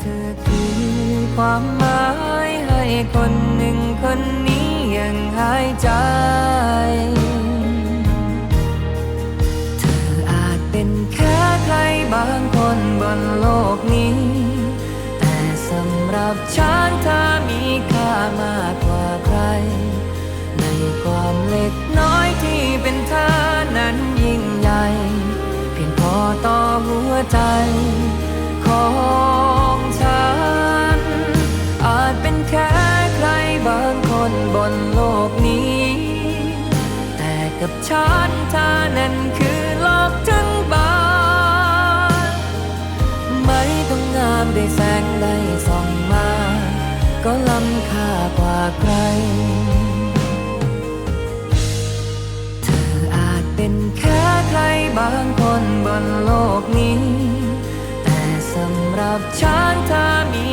เธอคือความหมายให้คนหนึ่งคนนี้ยังหายใจ เธออาจเป็นแค่ใครบางคนบนโลกนี้ แต่สำหรับฉันเธอมีค่ามากกว่าใคร ในความเล็กน้อยที่เป็นเธอนั้นยิ่งใหญ่ เพียงพอต่อหัวใจขอ กับฉันเธอนั้นคือโลกทั้งใบไม่ต้องงามได้แสงใดส่องมา ก็ล้ำค่ากว่าใคร เธออาจเป็นแค่ใครบางคนบนโลกนี้ แต่สำหรับฉันเธอมี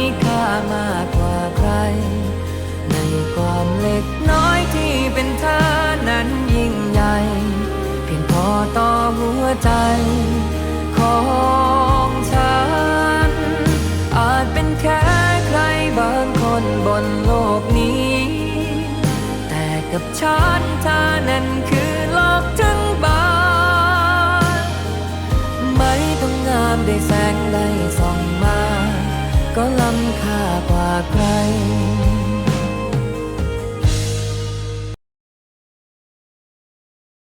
ต่อหัวใจของฉัน อาจเป็นแค่ใครบางคนบนโลกนี้ แต่กับฉันเธอนั้นคือโลกทั้งใบไม่ต้องงามได้แสงใดส่องมา ก็ล้ำค่ากว่าใคร